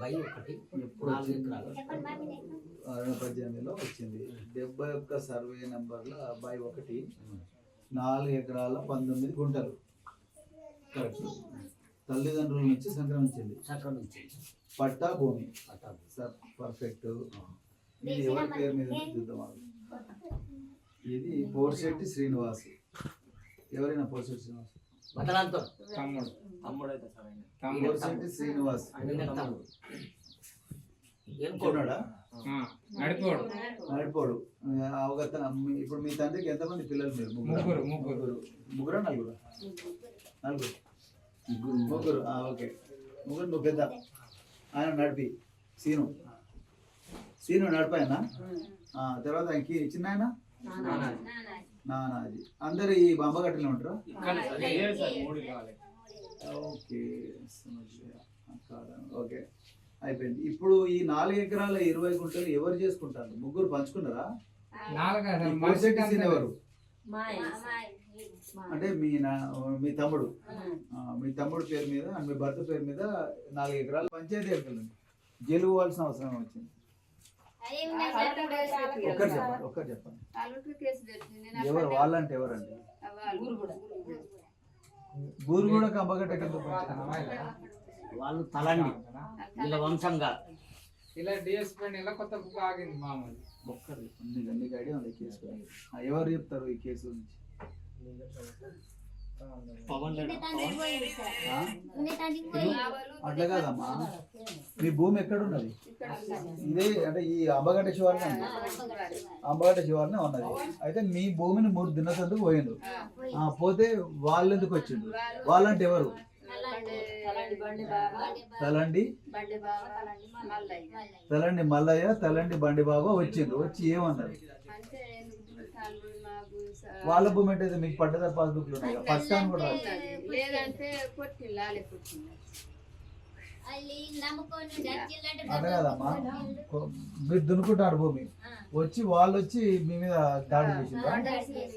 By ఒకటి ఎప్పుడు నాలుగు వచ్చింది? ఎకరాలు. రెండు పద్దెనిమిదిలో వచ్చింది. డెబ్బై ఒక్క సర్వే నెంబర్ల బై ఒకటి నాలుగు ఎకరాల పంతొమ్మిది గుంటలు. కరెక్ట్. తల్లిదండ్రుల నుంచి సంక్రమించింది. సంక్రమించింది. పట్టా భూమి. సార్ పర్ఫెక్ట్ ఇది ఎవరి పేరు మీద ఉందో చూద్దాం. ఇది పోర్శెట్టి శ్రీనివాస్. ఎవరైనా పోర్శెట్టి శ్రీనివాస్? వదలంతో తమ్ముడు తమ్ముడైతే సరే ఆయన. తమ్ముడు. పోర్శెట్టి శ్రీనివాస్. ఆయన తమ్ముడు. నడిపోడు. నడిపోడు. అవగత ఇప్పుడు మీ తండ్రికి ఎంతమంది పిల్లలు మీరు? ముగ్గురు, ముగ్గురు. ముగ్గురు. నలుగురు? నలుగురు. ముగ్గురు. ఓకే. ముగ్గురు నువ్వు పెద్ద. ఆయన నడిపి. సీను. సీను నడిపాయన? తర్వాత ఆయనకి చిన్న ఆయన నానాజీ. అందరు ఈ బంబగట్టలో ఉంటారా? ఓకే ఓకే అయిపోయింది. ఇప్పుడు ఈ నాలుగు ఎకరాల ఇరవై గుంటలు ఎవరు చేసుకుంటారు? ముగ్గురు పంచుకున్నారా? ఎవరు? అంటే మీ నా మీ తమ్ముడు. మీ తమ్ముడు పేరు మీద అండ్ మీ భర్త పేరు మీద నాలుగు ఎకరాలు పంచాయతీ ఎకరాలు జైలు పోవాల్సిన అవసరం వచ్చింది ఒక్కరు చెప్పండి ఒక్కరు చెప్పండి. ఎవరు? వాళ్ళంటే ఎవరండి? ఊరు కూడా కంబగట్ట కింద వాళ్ళు తలండి. వీళ్ళ వంశంగా. ఇలా డిఎస్పీ ఇలా కొత్త బుక్ ఆగింది మామూలు. ఒక్కరు అన్ని ఐడియా ఉంది ఈ కేసు ఎవరు చెప్తారు ఈ కేసు గురించి పవన్? అట్లా కాదమ్మా. మీ భూమి ఎక్కడ ఉన్నది ఇదే అంటే ఈ అంబగడ్డ ఉంది. అంబగడ్డ శివాలనే ఉన్నది. అయితే మీ భూమిని మూడు దినసందుకు పోయిండు. ఆ, పోతే వాళ్ళు ఎందుకు వచ్చిండు వాళ్ళంటే ఎవరు? తలండి. తలండి మల్లయ్య. తలండి బండి బాబా వచ్చిండు వచ్చి ఏమన్నారు? వాళ్ళ భూమి అంటే మీకు పట్టదారు పాస్బుక్లు ఉన్నాయి కదా ఫస్ట్ టైం కూడా. లేదంటే అదే కదమ్మా. మీరు దున్నుకుంటారు భూమి. వచ్చి వాళ్ళు వచ్చి మీ మీద దాడి చేసిండ్రా?